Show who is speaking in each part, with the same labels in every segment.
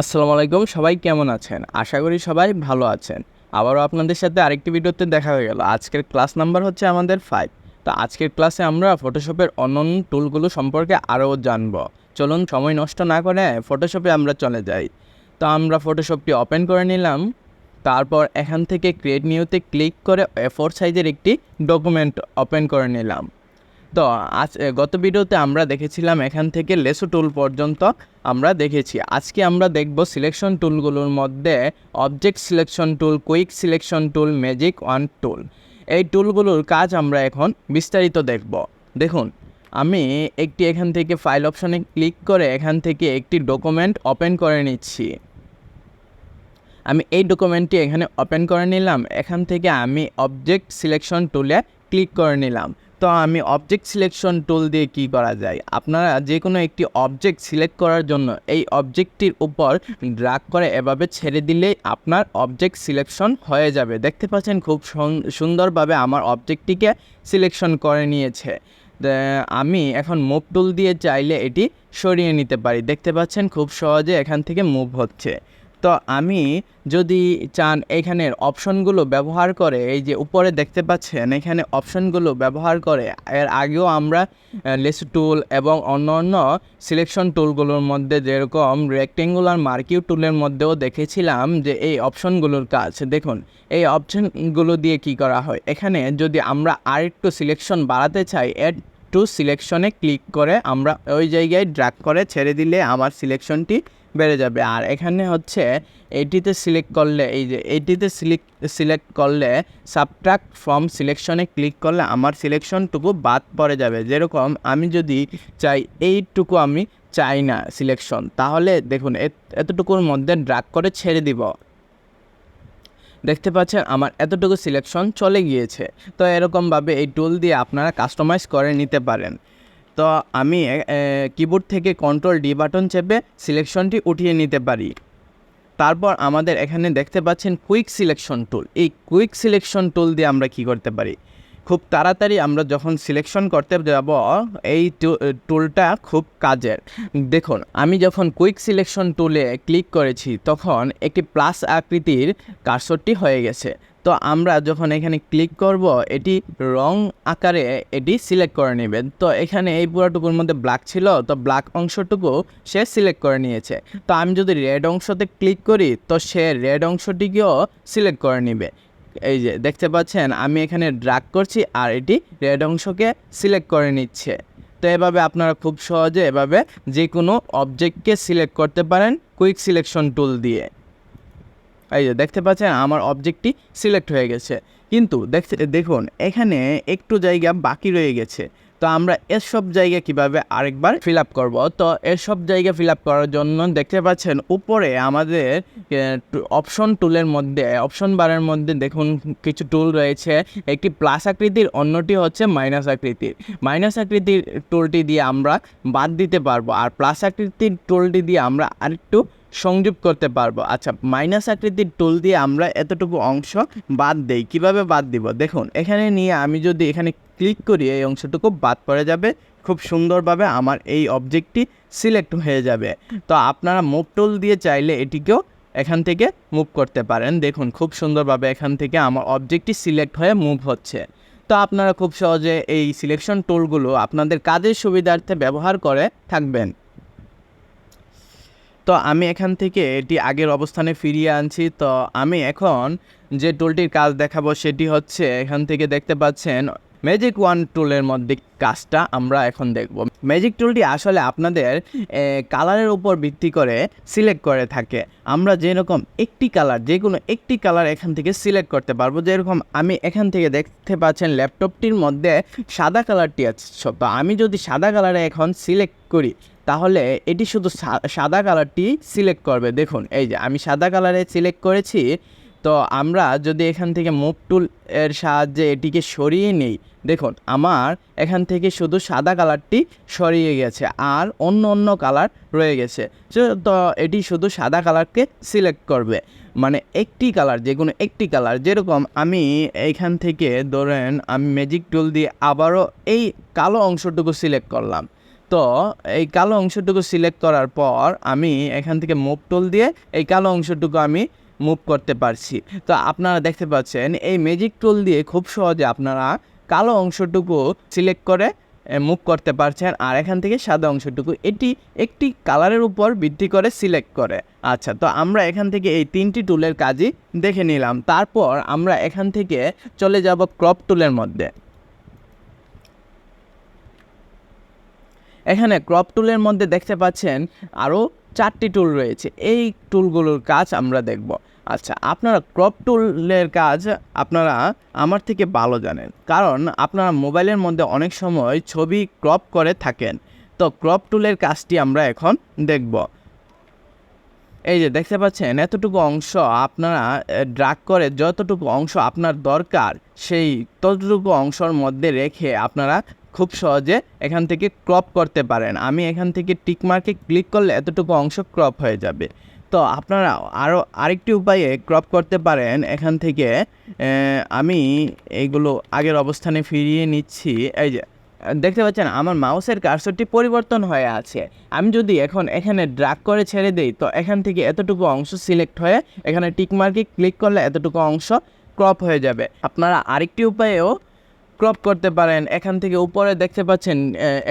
Speaker 1: আসসালামু আলাইকুম, সবাই কেমন আছেন? আশা করি সবাই ভালো আছেন। আবারও আপনাদের সাথে আরেকটি ভিডিওতে দেখা হয়ে গেল। আজকের ক্লাস নাম্বার হচ্ছে আমাদের ফাইভ তো আজকের ক্লাসে আমরা ফটোশপের অন্যান্য টুলগুলো সম্পর্কে আরও জানব। চলুন, সময় নষ্ট না করে ফটোশপে আমরা চলে যাই। তো আমরা ফটোশপটি ওপেন করে নিলাম। তারপর এখান থেকে ক্রিয়েট নিউতে ক্লিক করে এ ফোর সাইজের একটি ডকুমেন্ট ওপেন করে নিলাম। তো আজ গত ভিডিওতে আমরা দেখেছিলাম এখান থেকে লেসো টুল পর্যন্ত আমরা দেখেছি। আজকে আমরা দেখব সিলেকশন টুলগুলোর মধ্যে object selection tool quick selection tool magic wand tool এই টুলগুলোর কাজ আমরা এখন বিস্তারিত দেখব। দেখুন, আমি একটি এখান থেকে ফাইল অপশনে ক্লিক করে এখান থেকে একটি ডকুমেন্ট ওপেন করে নিচ্ছি। আমি এই ডকুমেন্টটি এখানে ওপেন করে নিলাম। এখান থেকে আমি অবজেক্ট সিলেকশন টুলে ক্লিক করে নিলাম। তো আমি অবজেক্ট সিলেকশন টুল দিয়ে কি করা যায়? আপনারা যে কোনো একটি অবজেক্ট সিলেক্ট করার জন্য এই অবজেক্টটির উপর ড্রাগ করে এভাবে ছেড়ে দিলেই আপনার অবজেক্ট সিলেকশন হয়ে যাবে। দেখতে পাচ্ছেন খুব সুন্দরভাবে আমার অবজেক্টটিকে সিলেকশন করে নিয়েছে। আমি এখন মুভ টুল দিয়ে চাইলে এটি সরিয়ে নিতে পারি। দেখতে পাচ্ছেন খুব সহজে এখান থেকে মুভ হচ্ছে। তো আমি যদি চান এখানের অপশনগুলো ব্যবহার করে, এই যে উপরে দেখতে পাচ্ছেন, এখানে অপশনগুলো ব্যবহার করে, এর আগেও আমরা লেস টুল এবং অন্য অন্য সিলেকশন টুলগুলোর মধ্যে যেরকম রেক্টেঙ্গুলার মার্কিউ টুলের মধ্যেও দেখেছিলাম যে এই অপশনগুলোর কাজ। দেখুন, এই অপশনগুলো দিয়ে কি করা হয়? এখানে যদি আমরা আরেকটু সিলেকশন বাড়াতে চাই এর টু সিলেকশনে ক্লিক করে আমরা ওই জায়গায় ড্রাগ করে ছেড়ে দিলে আমার সিলেকশনটি বেড়ে যাবে। আর এখানে হচ্ছে এইটিতে সিলেক্ট করলে, এই যে এইটিতে সিলেক্ট সিলেক্ট করলে সাবট্রাক্ট ফর্ম সিলেকশনে ক্লিক করলে আমার সিলেকশনটুকু বাদ পড়ে যাবে। যেরকম আমি যদি চাই, এইটুকু আমি চাই না সিলেকশন তাহলে দেখুন এত- এতটুকুর মধ্যে ড্রাগ করে ছেড়ে দিব। দেখতে পাচ্ছেন আমার এতটুকু সিলেকশন চলে গিয়েছে। তো এরকমভাবে এই টুল দিয়ে আপনারা কাস্টমাইজ করে নিতে পারেন। তো আমি কিবোর্ড থেকে কন্ট্রোল ডি বাটন চেপে সিলেকশনটি উঠিয়ে নিতে পারি। তারপর আমাদের এখানে দেখতে পাচ্ছেন কুইক সিলেকশন টুল এই কুইক সিলেকশন টুল দিয়ে আমরা কি করতে পারি? খুব তাড়াতাড়ি আমরা যখন সিলেকশন করতে যাব, এই টুলটা খুব কাজের। দেখুন, আমি যখন কুইক সিলেকশন টুলে ক্লিক করেছি, তখন একটি প্লাস আকৃতির কার্সরটি হয়ে গেছে। তো আমরা যখন এখানে ক্লিক করব, এটি রং আকারে এটি সিলেক্ট করে নেবে। তো এখানে এই পুরোটুকুর মধ্যে ব্ল্যাক ছিল, তো ব্ল্যাক অংশটুকু সে সিলেক্ট করে নিয়েছে। তো আমি যদি রেড অংশতে ক্লিক করি, তো সে রেড অংশটিকেও সিলেক্ট করে নেবে। এই যে, দেখতে পাচ্ছেন, আমি এখানে ড্রাগ করছি আর এটি রেড অংশকে সিলেক্ট করে নিচ্ছে। তো এভাবে আপনারা খুব সহজে এভাবে যে কোনো অবজেক্টকে সিলেক্ট করতে পারেন কুইক সিলেকশন টুল দিয়ে। এই যে দেখতে পাচ্ছেন আমার অবজেক্টটি সিলেক্ট হয়ে গেছে। কিন্তু দেখতে, দেখুন, এখানে একটু জায়গা বাকি রয়ে গেছে। তো আমরা এসব জায়গা কীভাবে আরেকবার ফিল আপ করব? তো এসব জায়গা ফিল আপ করার জন্য দেখতে পাচ্ছেন উপরে আমাদের অপশন টুলের মধ্যে অপশন বারের মধ্যে দেখুন কিছু টুল রয়েছে। একটি প্লাস আকৃতির, অন্যটি হচ্ছে মাইনাস আকৃতির। মাইনাস আকৃতির টুলটি দিয়ে আমরা বাদ দিতে পারব। আর প্লাস আকৃতির টুলটি দিয়ে আমরা আরেকটু সংযোগ করতে পারব। আচ্ছা মাইনাস আকৃতির টুল দিয়ে আমরা এতটুকু অংশ বাদ দেই। কীভাবে বাদ দিব? দেখুন, এখানে নিয়ে আমি যদি এখানে ক্লিক করি, এই অংশটুকু বাদ পড়ে যাবে। খুব সুন্দরভাবে আমার এই অবজেক্টটি সিলেক্ট হয়ে যাবে। তো আপনারা মুভ টুল দিয়ে চাইলে এটিকেও এখান থেকে মুভ করতে পারেন। দেখুন, খুব সুন্দরভাবে এখান থেকে আমার অবজেক্টটি সিলেক্ট হয়ে মুভ হচ্ছে। তো আপনারা খুব সহজে এই সিলেকশন টুলগুলো আপনাদের কাজের সুবিধার্থে ব্যবহার করে থাকবেন। তো আমি এখান থেকে এটি আগের অবস্থানে ফিরিয়ে আনছি। তো আমি এখন যে টুলটির কাজ দেখাবো সেটি হচ্ছে এখান থেকে দেখতে পাচ্ছেন ম্যাজিক ওয়ান টুলের মধ্যে কাজটা আমরা এখন দেখব। ম্যাজিক টুলটি আসলে আপনাদের কালারের উপর ভিত্তি করে সিলেক্ট করে থাকে। আমরা যেরকম একটি কালার যে কোনো একটি কালার এখান থেকে সিলেক্ট করতে পারব। যেরকম আমি এখান থেকে দেখতে পাচ্ছেন ল্যাপটপটির মধ্যে সাদা কালারটি আছে। তো আমি যদি সাদা কালারে এখন সিলেক্ট করি, তাহলে এটি শুধু সাদা কালারটি সিলেক্ট করবে। দেখুন, এই যে আমি সাদা কালারে সিলেক্ট করেছি। তো আমরা যদি এখান থেকে মুভ টুল এর সাহায্যে এটিকে সরিয়ে নেই, দেখুন, আমার এখান থেকে শুধু সাদা কালারটি সরিয়ে গেছে আর অন্য অন্য কালার রয়ে গেছে। তো- এটি শুধু সাদা কালারকে সিলেক্ট করবে। মানে একটি কালার, যে কোনো একটি কালার, যেরকম আমি এইখান থেকে ধরেন আমি ম্যাজিক টুল দিয়ে আবারও এই কালো অংশটুকু সিলেক্ট করলাম। তো, এই কালো অংশটুকু সিলেক্ট করার পর আমি এখান থেকে মুভ টুল দিয়ে এই কালো অংশটুকু আমি মুভ করতে পারছি। তো আপনারা দেখতে পাচ্ছেন, এই ম্যাজিক টুল দিয়ে খুব সহজে আপনারা কালো অংশটুকু সিলেক্ট করে মুভ করতে পারছেন। আর এখান থেকে সাদা অংশটুকু, এটি একটি কালারের উপর ভিত্তি করে সিলেক্ট করে। আচ্ছা তো আমরা এখান থেকে এই তিনটি টুলের কাজই দেখে নিলাম। তারপর আমরা এখান থেকে চলে যাব ক্রপ টুলের মধ্যে। এখানে ক্রপ টুলের মধ্যে দেখতে পাচ্ছেন আরও চারটি টুল রয়েছে। এই টুলগুলোর কাজ আমরা দেখব। আচ্ছা আপনারা ক্রপ টুলের কাজ আপনারা আমার থেকে ভালো জানেন। কারণ আপনারা মোবাইলের মধ্যে অনেক সময় ছবি ক্রপ করে থাকেন। তো ক্রপ টুলের কাজটি আমরা এখন দেখব। এই যে দেখতে পাচ্ছেন, এতটুকু অংশ আপনারা ড্রাগ করে যতটুকু অংশ আপনার দরকার, সেই ততটুকু অংশের মধ্যে রেখে আপনারা খুব সহজে এখান থেকে ক্রপ করতে পারেন। আমি এখান থেকে টিকমার্কে ক্লিক করলে এতটুকু অংশ ক্রপ হয়ে যাবে। তো আপনারা আরও আরেকটি উপায়ে ক্রপ করতে পারেন। এখান থেকে আমি এইগুলো আগের অবস্থানে ফিরিয়ে নিচ্ছি। এই যে, দেখতে পাচ্ছেন আমার মাউসের কার্সরটি পরিবর্তন হয়ে আছে। আমি যদি এখন এখানে ড্রাগ করে ছেড়ে দেই, তো এখান থেকে এতটুকু অংশ সিলেক্ট হয়ে এখানে টিকমার্কে ক্লিক করলে এতটুকু অংশ ক্রপ হয়ে যাবে। আপনারা আরেকটি উপায়েও ক্রপ করতে পারেন। এখান থেকে উপরে দেখতে পাচ্ছেন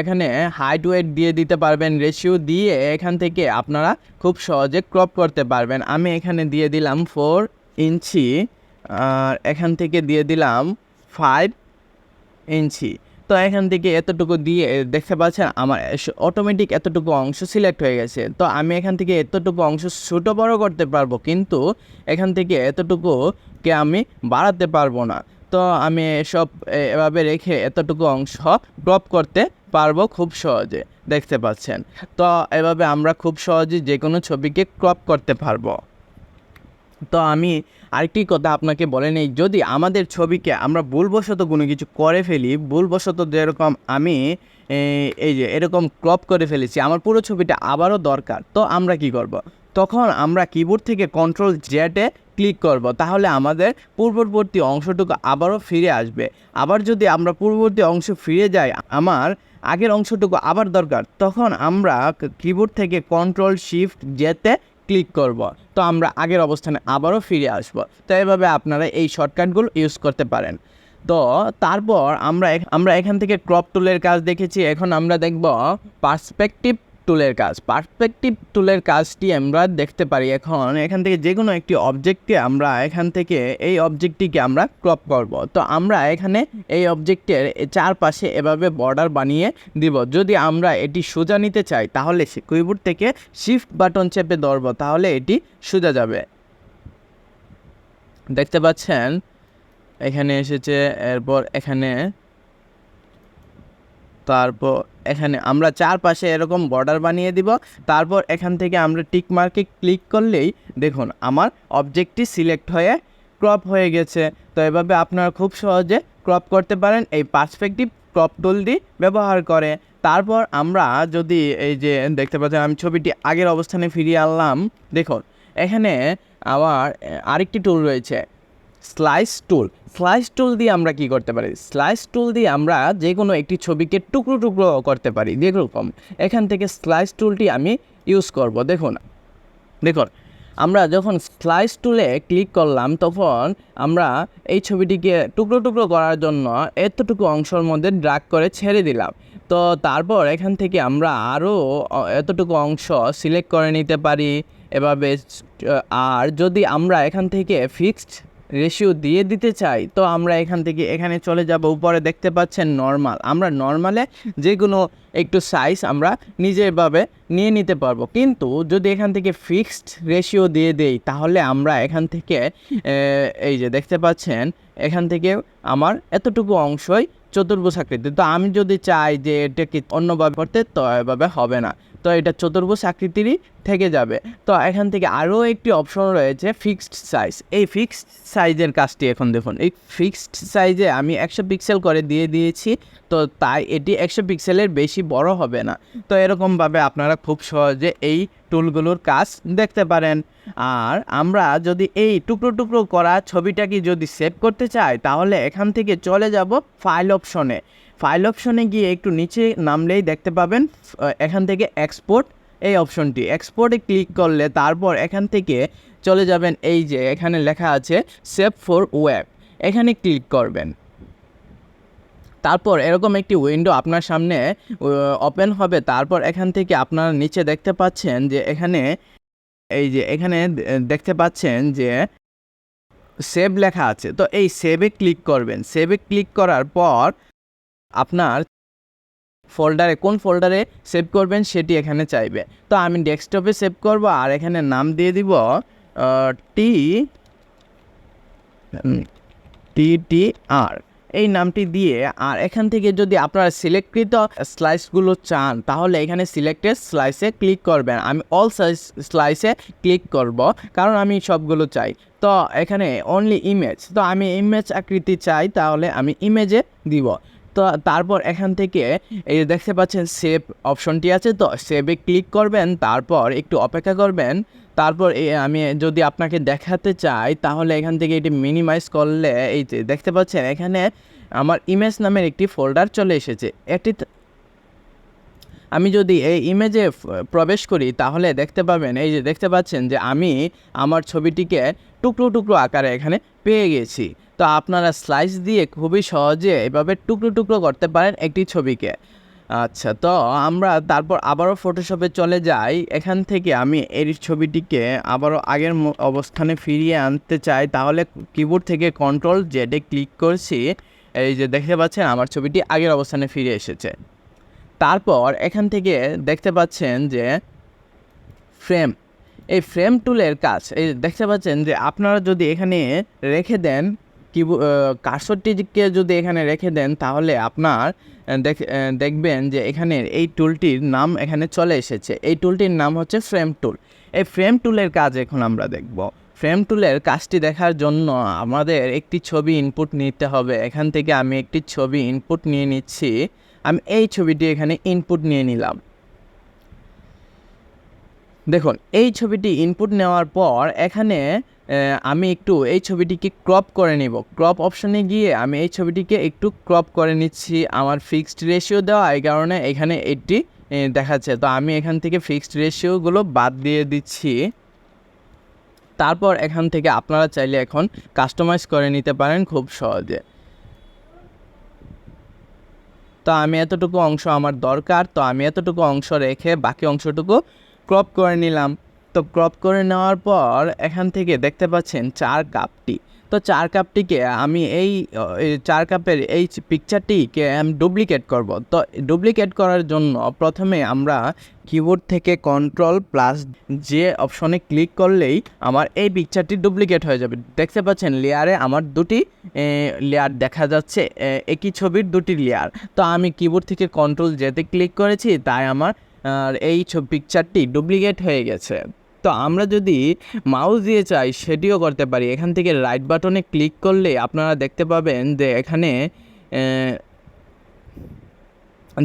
Speaker 1: এখানে হাইট ওয়েট দিয়ে দিতে পারবেন রেশিও দিয়ে এখান থেকে আপনারা খুব সহজে ক্রপ করতে পারবেন। আমি এখানে দিয়ে দিলাম ফোর ইঞ্চি, আর এখান থেকে দিয়ে দিলাম ফাইভ ইঞ্চি। তো এখান থেকে এতটুকু দিয়ে দেখতে পাচ্ছেন আমার অটোমেটিক এতটুকু অংশ সিলেক্ট হয়ে গেছে। তো আমি এখান থেকে এতটুকু অংশ ছোটো বড় করতে পারব, কিন্তু এখান থেকে এতটুকুকে আমি বাড়াতে পারব না। তো আমি এসব এভাবে রেখে এতটুকু অংশ ক্রপ করতে পারব খুব সহজে, দেখতে পাচ্ছেন তো এভাবে আমরা খুব সহজে যে কোনো ছবিকে ক্রপ করতে পারব তো আমি আরেকটি কথা আপনাকে বলে নেই, যদি আমাদের ছবিকে আমরা ভুলবশত কোনো কিছু করে ফেলি, ভুলবশত যেরকম আমি এই যে এরকম ক্রপ করে ফেলেছি, আমার পুরো ছবিটা আবারও দরকার, তো আমরা কি করব। তখন আমরা কিবোর্ড থেকে কন্ট্রোল জেটে ক্লিক করব, তাহলে আমাদের পূর্ববর্তী অংশটুকু আবারও ফিরে আসবে। আবার যদি আমরা পূর্ববর্তী অংশ ফিরে যাই, আমার আগের অংশটুকু আবার দরকার, তখন আমরা কিবোর্ড থেকে কন্ট্রোল শিফট যেতে ক্লিক করব। তো আমরা আগের অবস্থানে আবারও ফিরে আসব। তো এভাবে আপনারা এই শর্টকাটগুলো ইউজ করতে পারেন। তো তারপর আমরা আমরা এখান থেকে ক্রপ টুলের কাজ দেখেছি, এখন আমরা দেখব পার্সপেক্টিভ টুলের কাজ। পার্সপেক্টিভ টুলের কাজটি আমরা দেখতে পারি এখন। এখান থেকে যে কোনো একটি অবজেক্টকে আমরা এখান থেকে এই অবজেক্টটিকে আমরা ক্রপ করব। তো আমরা এখানে এই অবজেক্টের চারপাশে এভাবে বর্ডার বানিয়ে দিব। যদি আমরা এটি সোজা নিতে চাই, তাহলে কিবোর্ড থেকে শিফট বাটন চেপে ধরব, তাহলে এটি সোজা যাবে। দেখতে পাচ্ছেন? এখানে এসেছে, এরপর এখানে তারপর এখানে আমরা চারপাশে এরকম বর্ডার বানিয়ে দিব। তারপর এখান থেকে আমরা টিক মার্কে ক্লিক করলেই দেখুন আমার অবজেক্টটি সিলেক্ট হয়ে ক্রপ হয়ে গেছে। তো এভাবে আপনারা খুব সহজে ক্রপ করতে পারেন। এই পার্সপেক্টিভ ক্রপ টুলটি ব্যবহার করে। তারপর আমরা যদি এই যে দেখতে পাচ্ছেন আমি ছবিটি আগের অবস্থানে ফিরিয়ে আনলাম। দেখুন এখানে আহ, আরেকটি টুল রয়েছে। স্লাইস টুল। স্লাইস টুল দিয়ে আমরা কি করতে পারি? স্লাইস টুল দিয়ে আমরা যে কোনো একটি ছবিকে টুকরো টুকরো করতে পারি। যেরকম এখান থেকে স্লাইস টুলটি আমি ইউজ করব। দেখুন দেখুন, আমরা যখন স্লাইস টুলে ক্লিক করলাম, তখন আমরা এই ছবিটিকে টুকরো টুকরো করার জন্য এতটুকু অংশের মধ্যে ড্রাগ করে ছেড়ে দিলাম। তো তারপর এখান থেকে আমরা আরও এতটুকু অংশ সিলেক্ট করে নিতে পারি। এভাবে আর যদি আমরা এখান থেকে ফিক্সড রেশিও দিয়ে দিতে চাই, তো আমরা এখান থেকে এখানে চলে যাব। উপরে দেখতে পাচ্ছেন নর্মাল আমরা নর্মালে যে কোনো একটু সাইজ আমরা নিজেরভাবে নিয়ে নিতে পারব। কিন্তু যদি এখান থেকে ফিক্সড রেশিও দিয়ে দেই, তাহলে আমরা এখান থেকে এই যে দেখতে পাচ্ছেন, এখান থেকে আমার এতটুকু অংশই চতুর্ভুজ আকৃতি। তো আমি যদি চাই যে এটাকে অন্যভাবে করতে, তো এভাবে হবে না। তো এটা চতুর্ভুজ আকৃতিরই থেকে যাবে। তো এখান থেকে আরও একটি অপশন রয়েছে ফিক্সড সাইজ এই ফিক্সড সাইজের কাজটি এখন দেখুন, এই ফিক্সড সাইজে আমি একশো পিক্সেল করে দিয়ে দিয়েছি, তো তাই এটি একশো পিক্সেলের বেশি বড় হবে না। তো এরকমভাবে আপনারা খুব সহজে এই টুলগুলোর কাজ দেখতে পারেন। আর আমরা যদি এই টুকরো টুকরো করা ছবিটাকে যদি সেভ করতে চাই, তাহলে এখান থেকে চলে যাব ফাইল অপশনে ফাইল অপশনে গিয়ে একটু নিচে নামলেই দেখতে পাবেন এখান থেকে এক্সপোর্ট এই অপশনটি এক্সপোর্টে ক্লিক করলে তারপর এখান থেকে চলে যাবেন এই যে এখানে লেখা আছে সেভ ফর ওয়েব এখানে ক্লিক করবেন। তারপর এরকম একটি উইন্ডো আপনার সামনে ওপেন হবে। তারপর এখান থেকে আপনারা নিচে দেখতে পাচ্ছেন যে এখানে, এই যে এখানে দেখতে পাচ্ছেন যে সেভ লেখা আছে। তো এই সেভে ক্লিক করবেন। সেভে ক্লিক করার পর আপনার ফোল্ডারে, কোন ফোল্ডারে সেভ করবেন সেটি এখানে চাইবে। তো আমি ডেস্কটপে সেভ করব আর এখানে নাম দিয়ে দিব টি টি টি আর এই নামটি দিয়ে আর এখান থেকে যদি আপনারা সিলেক্টকৃত স্লাইসগুলো চান, তাহলে এখানে সিলেক্টেড স্লাইসে ক্লিক করবেন। আমি অল সাইজ স্লাইসে ক্লিক করব, কারণ আমি সবগুলো চাই। তো এখানে অনলি ইমেজ তো আমি ইমেজ আকৃতি চাই, তাহলে আমি ইমেজে দিব। তো তারপর এখান থেকে এই যে দেখতে পাচ্ছেন সেভ অপশনটি আছে, তো সেভে ক্লিক করবেন, তারপর একটু অপেক্ষা করবেন। তারপর আমি যদি আপনাকে দেখাতে চাই, তাহলে এখান থেকে এটি মিনিমাইজ করলে এই যে দেখতে পাচ্ছেন এখানে আমার ইমেজ নামের একটি ফোল্ডার চলে এসেছে। এটি আমি যদি এই ইমেজে প্রবেশ করি, তাহলে দেখতে পাবেন, এই যে দেখতে পাচ্ছেন যে আমি আমার ছবিটিকে টুকরো টুকরো আকারে এখানে পেয়ে গেছি। তো আপনারা স্লাইস দিয়ে খুবই সহজে এভাবে টুকরো টুকরো করতে পারেন একটি ছবিকে। আচ্ছা তো আমরা তারপর আবারও ফটোশপে চলে যাই। এখান থেকে আমি এই ছবিটিকে আবারও আগের অবস্থানে ফিরিয়ে আনতে চাই। তাহলে কিবোর্ড থেকে কন্ট্রোল জেডে ক্লিক করছি। এই যে দেখতে পাচ্ছেন, আমার ছবিটি আগের অবস্থানে ফিরে এসেছে। তারপর এখান থেকে দেখতে পাচ্ছেন যে ফ্রেম এই ফ্রেম টুলের কাজ, এই দেখতে পাচ্ছেন যে আপনারা যদি এখানে রেখে দেন কি কার্সরটিকে যদি এখানে রেখে দেন, তাহলে আপনার দেখ- দেখবেন যে এখানে এই টুলটির নাম এখানে চলে এসেছে। এই টুলটির নাম হচ্ছে ফ্রেম টুল। এই ফ্রেম টুলের কাজ এখন আমরা দেখব। ফ্রেম টুলের কাজটি দেখার জন্য আমাদের একটি ছবি ইনপুট নিতে হবে। এখান থেকে আমি একটি ছবি ইনপুট নিয়ে নিচ্ছি। আমি এই ছবিটি এখানে ইনপুট নিয়ে নিলাম। দেখুন, এই ছবিটি ইনপুট নেওয়ার পর এখানে আমি একটু এই ছবিটিকে ক্রপ করে নিব। ক্রপ অপশনে গিয়ে আমি এই ছবিটিকে একটু ক্রপ করে নিচ্ছি। আমার ফিক্সড রেশিও দেওয়া এই কারণে এখানে এটি দেখাচ্ছে। তো আমি এখান থেকে ফিক্সড রেশিওগুলো বাদ দিয়ে দিচ্ছি। তারপর এখান থেকে আপনারা চাইলে এখন কাস্টমাইজ করে নিতে পারেন খুব সহজে। তো আমি এতটুকু অংশ আমার দরকার। তো আমি এতটুকু অংশ রেখে বাকি অংশটুকু ক্রপ করে নিলাম। তো ক্রপ করে নেওয়ার পর এখান থেকে দেখতে পাচ্ছেন চার কাপটি। তো চার কাপটিকে আমি এই চার কাপের এই পিকচারটিকে আমি ডুপ্লিকেট করব। তো ডুপ্লিকেট করার জন্য প্রথমে আমরা কিবোর্ড থেকে কন্ট্রোল প্লাস যে অপশনে ক্লিক করলেই আমার এই পিকচারটি ডুপ্লিকেট হয়ে যাবে। দেখতে পাচ্ছেন লেয়ারে আমার দুটি লেয়ার দেখা যাচ্ছে একই ছবির দুটি লেয়ার তো আমি কিবোর্ড থেকে কন্ট্রোল যেতে ক্লিক করেছি, তাই আমার, আর এই পিকচারটি ডুপ্লিকেট হয়ে গেছে। তো আমরা যদি মাউস দিয়ে চাই, সেটিও করতে পারি। এখান থেকে রাইট বাটনে ক্লিক করলে আপনারা দেখতে পাবেন যে এখানে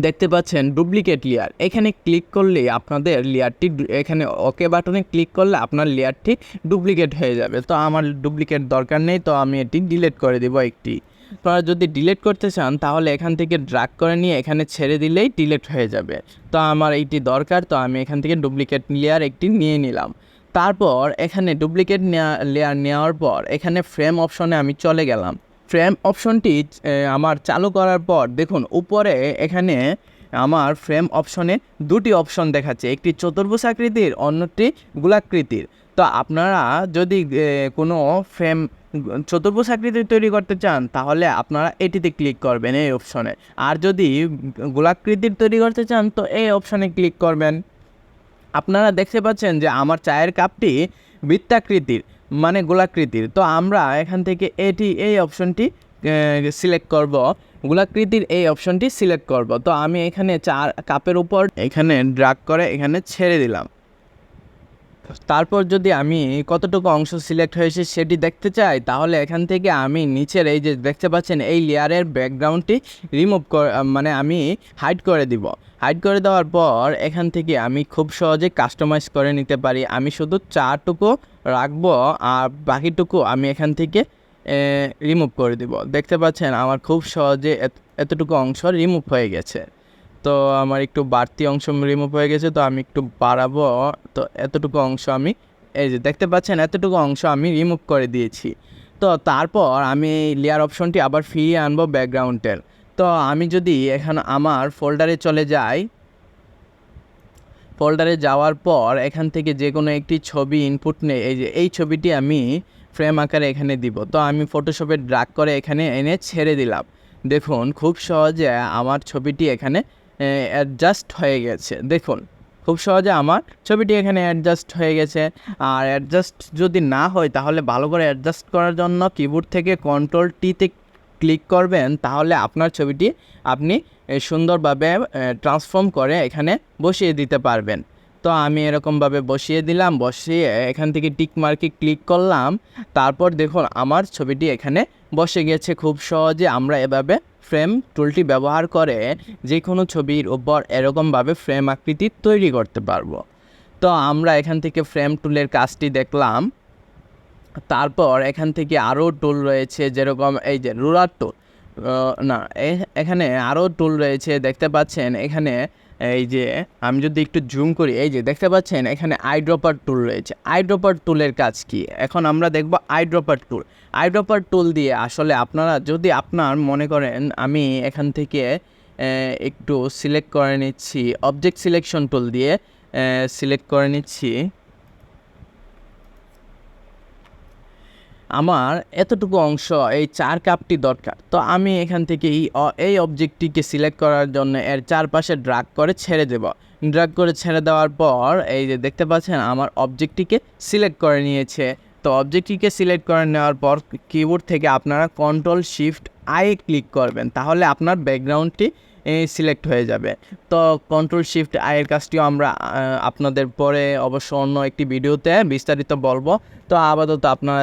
Speaker 1: দেখতে পাচ্ছেন ডুপ্লিকেট লেয়ার এখানে ক্লিক করলে আপনাদের লেয়ারটি এখানে ওকে বাটনে ক্লিক করলে আপনার লেয়ারটি ডুপ্লিকেট হয়ে যাবে। তো আমার ডুপ্লিকেট দরকার নেই, তো আমি এটি ডিলিট করে দেবো একটি। আপনারা যদি ডিলেট করতে চান, তাহলে এখান থেকে ড্রাগ করে নিয়ে এখানে ছেড়ে দিলেই ডিলেট হয়ে যাবে। তো আমার এইটি দরকার, তো আমি এখান থেকে ডুপ্লিকেট লেয়ার একটি নিয়ে নিলাম। তারপর এখানে ডুপ্লিকেট লেয়ার নেওয়ার পর এখানে ফ্রেম অপশনে আমি চলে গেলাম। ফ্রেম অপশনটি আমার চালু করার পর দেখুন, উপরে এখানে আমার ফ্রেম অপশনে দুটি অপশন দেখাচ্ছে। একটি চতুর্ভুজ আকৃতির, অন্যটি গোলাকৃতির। তো আপনারা যদি কোনো ফ্রেম চতুর্ভুজ আকৃতির তৈরি করতে চান, তাহলে আপনারা এটিতে ক্লিক করবেন, এই অপশনে। আর যদি গোলাকৃতির তৈরি করতে চান, তো এই অপশনে ক্লিক করবেন। আপনারা দেখতে পাচ্ছেন যে আমার চায়ের কাপটি বৃত্তাকৃতির মানে গোলাকৃতির। তো আমরা এখান থেকে এটি, এই অপশনটি সিলেক্ট করব। গোলাকৃতির এই অপশনটি সিলেক্ট করব। তো আমি এখানে চার কাপের উপর এখানে ড্রাগ করে এখানে ছেড়ে দিলাম। তারপর যদি আমি কতটুকু অংশ সিলেক্ট হয়েছে সেটি দেখতে চাই, তাহলে এখান থেকে আমি নিচের এই যে দেখতে পাচ্ছেন এই লেয়ারের ব্যাকগ্রাউন্ডটি রিমুভ করে মানে আমি হাইড করে দিব। হাইড করে দেওয়ার পর এখান থেকে আমি খুব সহজে কাস্টমাইজ করে নিতে পারি। আমি শুধু চারটুকু রাখব আর বাকিটুকু আমি এখান থেকে রিমুভ করে দিব। দেখতে পাচ্ছেন আমার খুব সহজে এত- এতটুকু অংশ রিমুভ হয়ে গেছে। তো আমার একটু বাড়তি অংশ রিমুভ হয়ে গেছে, তো আমি একটু বাড়াবো। তো এতটুকু অংশ আমি, এই যে দেখতে পাচ্ছেন, এতটুকু অংশ আমি রিমুভ করে দিয়েছি। তো তারপর আমি লেয়ার অপশনটি আবার ফিরিয়ে আনব ব্যাকগ্রাউন্ডের তো আমি যদি এখন আমার ফোল্ডারে চলে যাই ফোল্ডারে যাওয়ার পর এখান থেকে যে কোনো একটি ছবি ইনপুট নেই এই যে এই ছবিটি আমি ফ্রেম আকারে এখানে দিব। তো আমি ফটোশপে ড্রাগ করে এখানে এনে ছেড়ে দিলাম। দেখুন, খুব সহজে আমার ছবিটি এখানে অ্যাডজাস্ট হয়ে গেছে। দেখুন, খুব সহজে আমার ছবিটি এখানে অ্যাডজাস্ট হয়ে গেছে। আর অ্যাডজাস্ট যদি না হয়, তাহলে ভালো করে অ্যাডজাস্ট করার জন্য কিবোর্ড থেকে কন্ট্রোল টিতে ক্লিক করবেন। তাহলে আপনার ছবিটি আপনি সুন্দরভাবে ট্রান্সফর্ম করে এখানে বসিয়ে দিতে পারবেন। তো আমি এরকমভাবে বসিয়ে দিলাম, বসিয়ে এখান থেকে টিক মার্কে ক্লিক করলাম। তারপর দেখুন, আমার ছবিটি এখানে বসে গেছে। খুব সহজে আমরা এভাবে ফ্রেম টুলটি ব্যবহার করে যে কোনো ছবির উপর এরকমভাবে ফ্রেম আকৃতি তৈরি করতে পারব। তো আমরা এখান থেকে ফ্রেম টুলের কাজটি দেখলাম। তারপর এখান থেকে আরও টুল রয়েছে যেরকম এই যে রুলার টুল না এখানে আরও টুল রয়েছে, দেখতে পাচ্ছেন এখানে এই যে আমি যদি একটু জুম করি, এই যে দেখতে পাচ্ছেন এখানে আইড্রপার টুল রয়েছে। আইড্রপার টুলের কাজ কি? এখন আমরা দেখব আইড্রপার টুল আইড্রপার টুল দিয়ে আসলে আপনারা যদি আপনার মনে করেন আমি এখান থেকে একটু সিলেক্ট করে নিচ্ছি অবজেক্ট সিলেকশন টুল দিয়ে সিলেক্ট করে নিচ্ছি। আমার এতটুকু অংশ এই চার কাপটি দরকার। তো আমি এখান থেকে এই অবজেক্টটিকে সিলেক্ট করার জন্য এর চারপাশে ড্রাগ করে ছেড়ে দেব। ড্রাগ করে ছেড়ে দেওয়ার পর এই যে দেখতে পাচ্ছেন, আমার অবজেক্টটিকে সিলেক্ট করে নিয়েছে। তো অবজেক্টটিকে সিলেক্ট করে নেওয়ার পর কিবোর্ড থেকে আপনারা কন্ট্রোল শিফট আই ক্লিক করবেন, তাহলে আপনার ব্যাকগ্রাউন্ডটি সিলেক্ট হয়ে যাবে। তো কন্ট্রোল শিফট আয়ের কাজটিও আমরা আপনাদের পরে অবশ্য অন্য একটি ভিডিওতে বিস্তারিত বলব। তো আপাতত আপনারা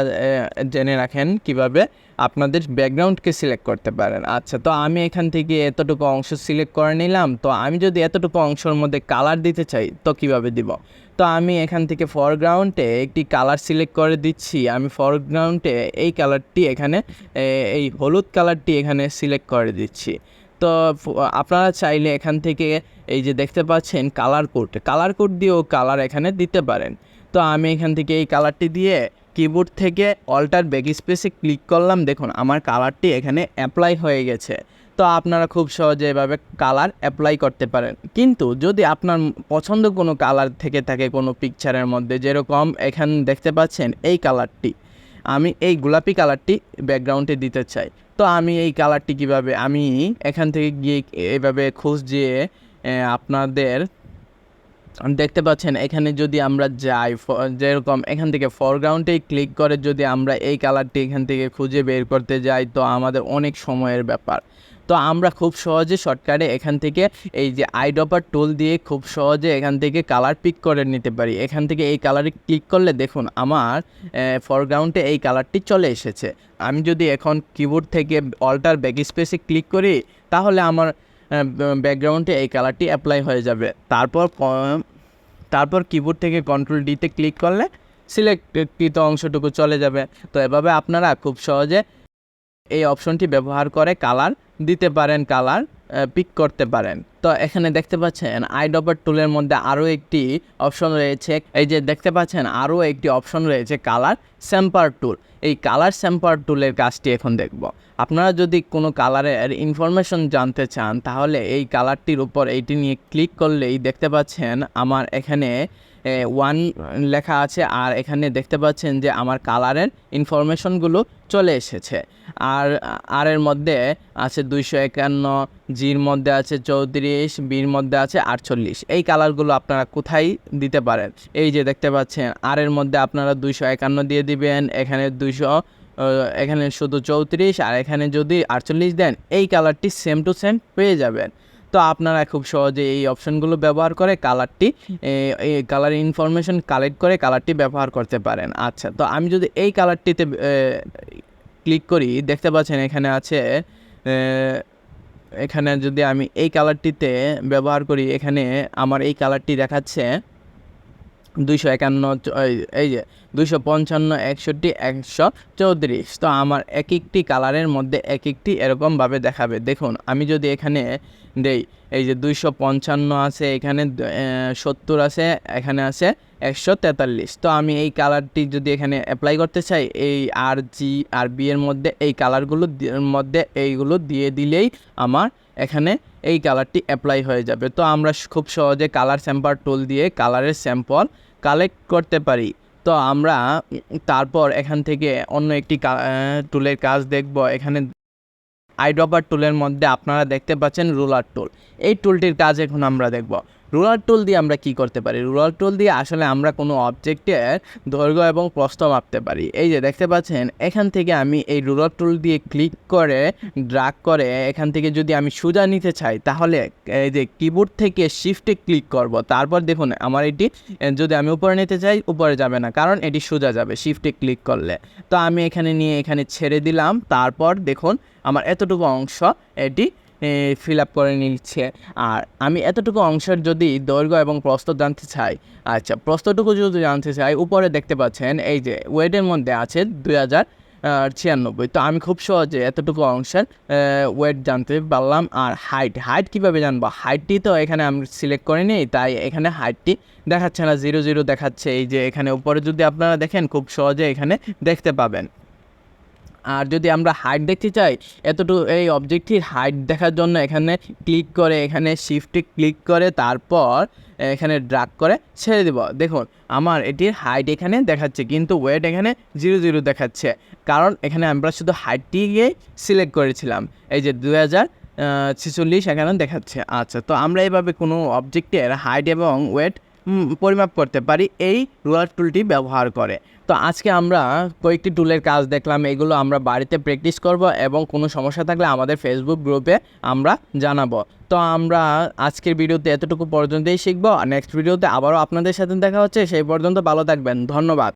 Speaker 1: জেনে রাখেন কীভাবে আপনাদের ব্যাকগ্রাউন্ডকে সিলেক্ট করতে পারেন। আচ্ছা তো আমি এখান থেকে এতটুকু অংশ সিলেক্ট করে নিলাম। তো আমি যদি এতটুকু অংশের মধ্যে কালার দিতে চাই, তো কীভাবে দিব? তো আমি এখান থেকে ফরগ্রাউন্ডে একটি কালার সিলেক্ট করে দিচ্ছি। আমি ফরগ্রাউন্ডে এই কালারটি এখানে এই হলুদ কালারটি এখানে সিলেক্ট করে দিচ্ছি। তো আপনারা চাইলে এখান থেকে এই যে দেখতে পাচ্ছেন কালার কোড কালার কোড দিয়েও কালার এখানে দিতে পারেন। তো আমি এখান থেকে এই কালারটি দিয়ে কিবোর্ড থেকে অল্টার ব্যাক স্পেসে ক্লিক করলাম, দেখুন আমার কালারটি এখানে অ্যাপ্লাই হয়ে গেছে। তো আপনারা খুব সহজে এভাবে কালার অ্যাপ্লাই করতে পারেন। কিন্তু যদি আপনার পছন্দ কোনো কালার থেকে থাকে কোনো পিকচারের মধ্যে, যেরকম এখান দেখতে পাচ্ছেন এই কালারটি আমি এই গোলাপি কালারটি ব্যাকগ্রাউন্ডে দিতে চাই। তো আমি এই কালারটি কীভাবে, আমি এখান থেকে গিয়ে এভাবে খোঁজ দিয়ে আপনাদের দেখতে পাচ্ছেন, এখানে যদি আমরা যাই যেরকম এখান থেকে ফরগ্রাউন্ডে ক্লিক করে যদি আমরা এই কালারটি এখান থেকে খুঁজে বের করতে যাই, তো আমাদের অনেক সময়ের ব্যাপার। তো আমরা খুব সহজে শর্টকাটে এখান থেকে এই যে আইডপার টুল দিয়ে খুব সহজে এখান থেকে কালার পিক করে নিতে পারি। এখান থেকে এই কালারে ক্লিক করলে দেখুন, আমার ফরগ্রাউন্ডে এই কালারটি চলে এসেছে। আমি যদি এখন কিবোর্ড থেকে অল্টার ব্যাক স্পেসে ক্লিক করি, তাহলে আমার ব্যাকগ্রাউন্ডে এই কালারটি অ্যাপ্লাই হয়ে যাবে। তারপর তারপর কিবোর্ড থেকে কন্ট্রোল ডিতে ক্লিক করলে সিলেক্টকৃত অংশটুকু চলে যাবে। তো এভাবে আপনারা খুব সহজে এই অপশনটি ব্যবহার করে কালার দিতে পারেন কালার পিক করতে পারেন। তো এখানে দেখতে পাচ্ছেন আইডপার টুলের মধ্যে আরও একটি অপশন রয়েছে। এই যে দেখতে পাচ্ছেন, আরও একটি অপশন রয়েছে কালার স্যাম্পার টুল এই কালার স্যাম্পার টুলের কাজটি এখন দেখব। আপনারা যদি কোনো কালারের ইনফরমেশন জানতে চান, তাহলে এই কালারটির উপর এইটি নিয়ে ক্লিক করলেই দেখতে পাচ্ছেন আমার এখানে ওয়ান লেখা আছে আর এখানে দেখতে পাচ্ছেন যে আমার কালারের ইনফরমেশনগুলো চলে এসেছে। আর আর এর মধ্যে আছে দুইশো একান্ন জির মধ্যে আছে চৌত্রিশ বির মধ্যে আছে আটচল্লিশ। এই কালারগুলো আপনারা কোথায় দিতে পারেন? এই যে দেখতে পাচ্ছেন, আর এর মধ্যে আপনারা দুইশো একান্ন দিয়ে দিবেন, এখানে দুইশো এখানে শুধু চৌত্রিশ, আর এখানে যদি আটচল্লিশ দেন, এই কালারটি সেম টু সেম পেয়ে যাবেন। তো আপনারা খুব সহজে এই অপশনগুলো ব্যবহার করে কালারটি এই কালার ইনফরমেশন কালেক্ট করে কালারটি ব্যবহার করতে পারেন। আচ্ছা তো আমি যদি এই কালারটিতে ক্লিক করি, দেখতে পাচ্ছেন এখানে আছে এখানে যদি আমি এই কালারটিতে ব্যবহার করি, এখানে আমার এই কালারটি দেখাচ্ছে। দুইশো একান্ন এই- যে, দুইশো পঞ্চান্ন, একষট্টি, একশো চৌত্রিশ। তো আমার এক একটি কালারের মধ্যে এক একটি এরকমভাবে দেখাবে। দেখুন, আমি যদি এখানে দেই, এই যে দুইশো পঞ্চান্ন আছে, এখানে সত্তর আছে, এখানে আছে একশো তেতাল্লিশ। তো আমি এই কালারটি যদি এখানে অ্যাপ্লাই করতে চাই, এই আর জি আর বি এর মধ্যে এই কালারগুলো মধ্যে এইগুলো দিয়ে দিলেই আমার এখানে এই কালারটি অ্যাপ্লাই হয়ে যাবে। তো আমরা খুব সহজে কালার স্যাম্পার টুল দিয়ে কালারের স্যাম্পল কালেক্ট করতে পারি। তো আমরা তারপর এখান থেকে অন্য একটি টুলের কাজ দেখব। এখানে আইড্রপার টুলের মধ্যে আপনারা দেখতে পাচ্ছেন রোলার টুল এই টুলটির কাজ এখন আমরা দেখব। রুলার টুল দিয়ে আমরা কি করতে পারি? রুলার টুল দিয়ে আসলে আমরা কোনো অবজেক্টের দৈর্ঘ্য এবং প্রস্থ মাপতে পারি। এই যে দেখতে পাচ্ছেন, এখান থেকে আমি এই রুলার টুল দিয়ে ক্লিক করে ড্রাগ করে, এখান থেকে যদি আমি সোজা নিতে চাই, তাহলে এই যে কিবোর্ড থেকে শিফটে ক্লিক করব। তারপর দেখুন, আমার এটি যদি আমি উপরে নিতে চাই, উপরে যাবে না, কারণ এটি সোজা যাবে শিফটে ক্লিক করলে। তো আমি এখানে নিয়ে এখানে ছেড়ে দিলাম। তারপর দেখুন, আমার এতটুকু অংশ এটি ফিল আপ করে নিচ্ছে। আর আমি এতটুকু অংশের যদি দৈর্ঘ্য এবং প্রস্থ জানতে চাই আচ্ছা প্রস্থটুকু যদি জানতে চাই, উপরে দেখতে পাচ্ছেন, এই যে ওয়েটের মধ্যে আছে দুই হাজার ছিয়ানব্বই। তো আমি খুব সহজে এতটুকু অংশের ওয়েট জানতে পারলাম। আর হাইট হাইট কীভাবে জানব? হাইটটি তো এখানে আমি সিলেক্ট করে নিই, তাই এখানে হাইটটি দেখাচ্ছে না, জিরো জিরো দেখাচ্ছে। এই যে এখানে উপরে যদি আপনারা দেখেন, খুব সহজে এখানে দেখতে পাবেন। আর যদি আমরা হাইট দেখতে চাই, এতটুকু এই অবজেক্টটির হাইট দেখার জন্য এখানে ক্লিক করে, এখানে শিফটে ক্লিক করে, তারপর এখানে ড্রাগ করে ছেড়ে দেব। দেখুন, আমার এটির হাইট এখানে দেখাচ্ছে, কিন্তু ওয়েট এখানে জিরো জিরো দেখাচ্ছে। কারণ এখানে আমরা শুধু হাইটটিকে সিলেক্ট করেছিলাম। এই যে দু হাজার ছেচল্লিশ এখানে দেখাচ্ছে। আচ্ছা তো আমরা এভাবে কোনো অবজেক্টের হাইট এবং ওয়েট পরিমাপ করতে পারি। এই রুলার টুলটি ব্যবহার করে। তো আজকে আমরা কয়েকটি টুলের কাজ দেখলাম, এগুলো আমরা বাড়িতে প্র্যাকটিস করব এবং কোনো সমস্যা থাকলে আমাদের ফেসবুক গ্রুপে আমরা জানাব। তো আমরা আজকের ভিডিওতে এতটুকু পর্যন্তই শিখব। নেক্সট ভিডিওতে আবারও আপনাদের সাথে দেখা হচ্ছে, সেই পর্যন্ত ভালো থাকবেন। ধন্যবাদ।